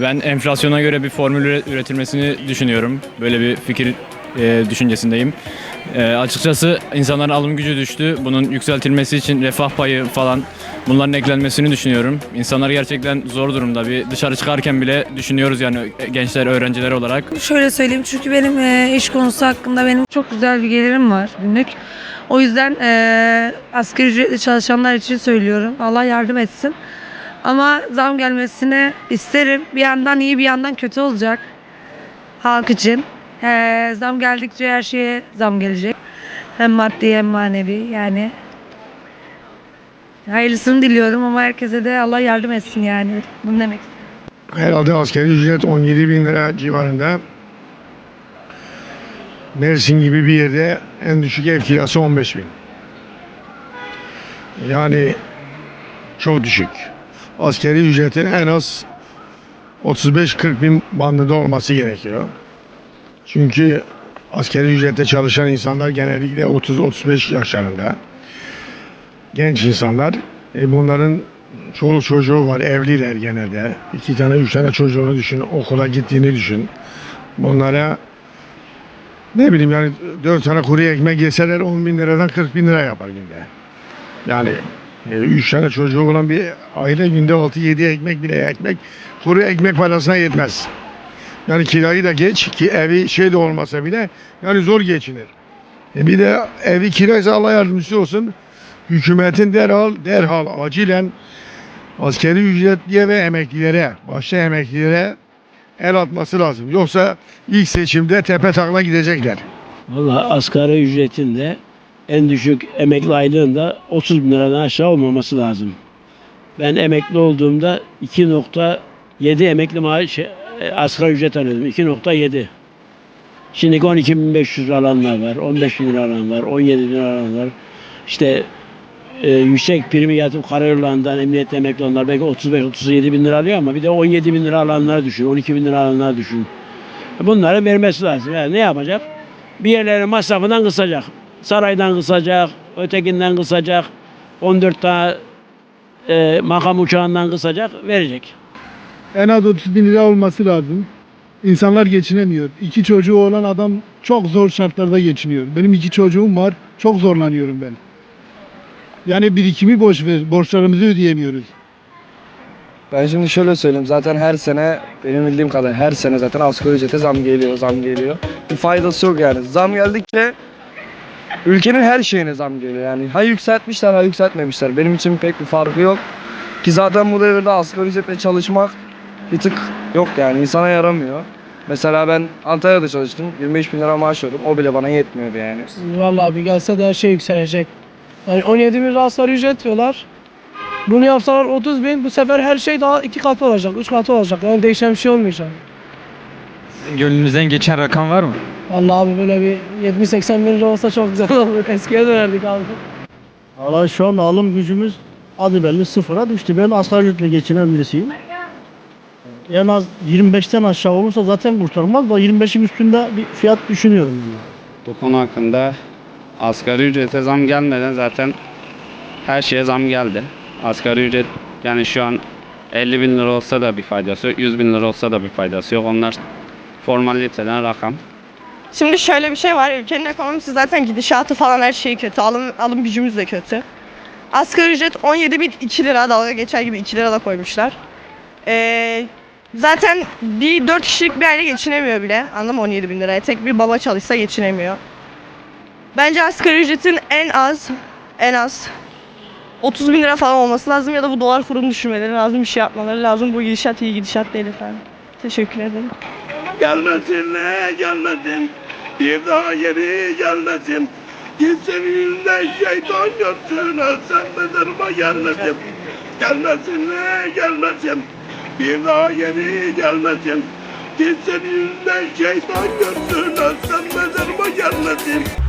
ben enflasyona göre bir formül üre- üretilmesini düşünüyorum. Böyle bir fikir e, düşüncesindeyim. E, açıkçası insanların alım gücü düştü. Bunun yükseltilmesi için refah payı falan bunların eklenmesini düşünüyorum. İnsanlar gerçekten zor durumda. Bir dışarı çıkarken bile düşünüyoruz yani gençler, öğrenciler olarak. Şöyle söyleyeyim çünkü benim e, iş konusu hakkında benim çok güzel bir gelirim var günlük. O yüzden e, asgari ücretli çalışanlar için söylüyorum. Allah yardım etsin. Ama zam gelmesini isterim. Bir yandan iyi bir yandan kötü olacak. Halk için. E, zam geldikçe her şeye zam gelecek. Hem maddi hem manevi yani. Hayırlısını diliyorum ama herkese de Allah yardım etsin yani. Bunu demek istiyorum. Herhalde askeri ücret 17 bin lira civarında. Mersin gibi bir yerde en düşük ev kirası 15 bin. Yani çok düşük. Askeri ücretin en az 35-40 bin bandında olması gerekiyor. Çünkü askeri ücrette çalışan insanlar genellikle 30-35 yaşlarında. Genç insanlar. E bunların çoluk çocuğu var, evliler genelde. İki tane, üç tane çocuğunu düşün, okula gittiğini düşün. Bunlara ne bileyim yani dört tane kuru ekmek yeseler 10 bin liradan 40 bin lira yapar günde. Yani üç tane çocuğu olan bir aile günde 6-7 ekmek bile ekmek kuru ekmek parasına yetmez. Yani kirayı da geç ki evi şey de olmasa bile yani zor geçinir. E bir de evi kiraysa Allah yardımcısı olsun hükümetin derhal derhal acilen askeri ücretliye ve emeklilere, başta emeklilere el atması lazım. Yoksa ilk seçimde tepe takla gidecekler. Valla asgari ücretin de en düşük emekli aylığında 30 bin liradan aşağı olmaması lazım. Ben emekli olduğumda 2.7 emekli maaş e, asgari ücret alıyordum. 2.7. Şimdi 12.500 lira alanlar var, 15 bin lira alan var, 17 bin lira alan var. İşte e, yüksek primi yatıp karayollarından emniyet emekli olanlar belki 35-37 bin lira alıyor ama bir de 17 bin lira alanlar düşün, 12 bin lira alanlar düşün. Bunları vermesi lazım. Yani ne yapacak? Bir yerlerin masrafından kısacak. Saraydan kısacak, ötekinden kısacak, 14 tane e, makam uçağından kısacak, verecek. En az 30 bin lira olması lazım. İnsanlar geçinemiyor. İki çocuğu olan adam çok zor şartlarda geçiniyor. Benim iki çocuğum var. Çok zorlanıyorum ben. Yani birikimi boş ver. Borçlarımızı ödeyemiyoruz. Ben şimdi şöyle söyleyeyim. Zaten her sene benim bildiğim kadar her sene zaten asgari ücrete zam geliyor, zam geliyor. Bir faydası yok yani. Zam geldikçe ülkenin her şeyine zam geliyor yani. Ha yükseltmişler ha yükseltmemişler. Benim için pek bir farkı yok. Ki zaten bu devirde asgari ücretle çalışmak bir tık yok yani insana yaramıyor. Mesela ben Antalya'da çalıştım. 25 bin lira maaş alıyordum. O bile bana yetmiyordu yani. Vallahi bir gelse de her şey yükselecek. Yani 17 bin lira asgari ücret diyorlar. Bunu yapsalar 30 bin bu sefer her şey daha iki katı olacak, üç katı olacak. Yani değişen bir şey olmayacak. Gönlünüzden geçen rakam var mı? Vallahi abi böyle bir 70-80 bin lira olsa çok güzel olur. Eskiye dönerdik abi. Valla şu an alım gücümüz adı belli sıfıra düştü. Ben asgari ücretle geçinen birisiyim. En az 25'ten aşağı olursa zaten kurtarmaz da 25'in üstünde bir fiyat düşünüyorum. Yani. Bu konu hakkında asgari ücrete zam gelmeden zaten her şeye zam geldi. Asgari ücret yani şu an 50 bin lira olsa da bir faydası yok, 100 bin lira olsa da bir faydası yok. Onlar formaliteden rakam. Şimdi şöyle bir şey var. Ülkenin ekonomisi zaten gidişatı falan her şey kötü. Alım, alım gücümüz de kötü. Asgari ücret 17 bin 2 lira dalga geçer gibi 2 lira da koymuşlar. Ee, zaten bir 4 kişilik bir aile geçinemiyor bile. Anladın mı 17 bin liraya? Tek bir baba çalışsa geçinemiyor. Bence asgari ücretin en az en az 30 bin lira falan olması lazım ya da bu dolar kurunu düşürmeleri lazım. Bir şey yapmaları lazım. Bu gidişat iyi gidişat değil efendim. Teşekkür ederim. Gelmesin gelmesin. Bir daha geri gelmesin. Kimsenin yüzünden şeytan görsün. Sen mezarıma gelmesin. Gelmesin ne gelmesin. Bir daha geri gelmesin. Kimsenin yüzünden şeytan görsün. Sen mezarıma gelmesin.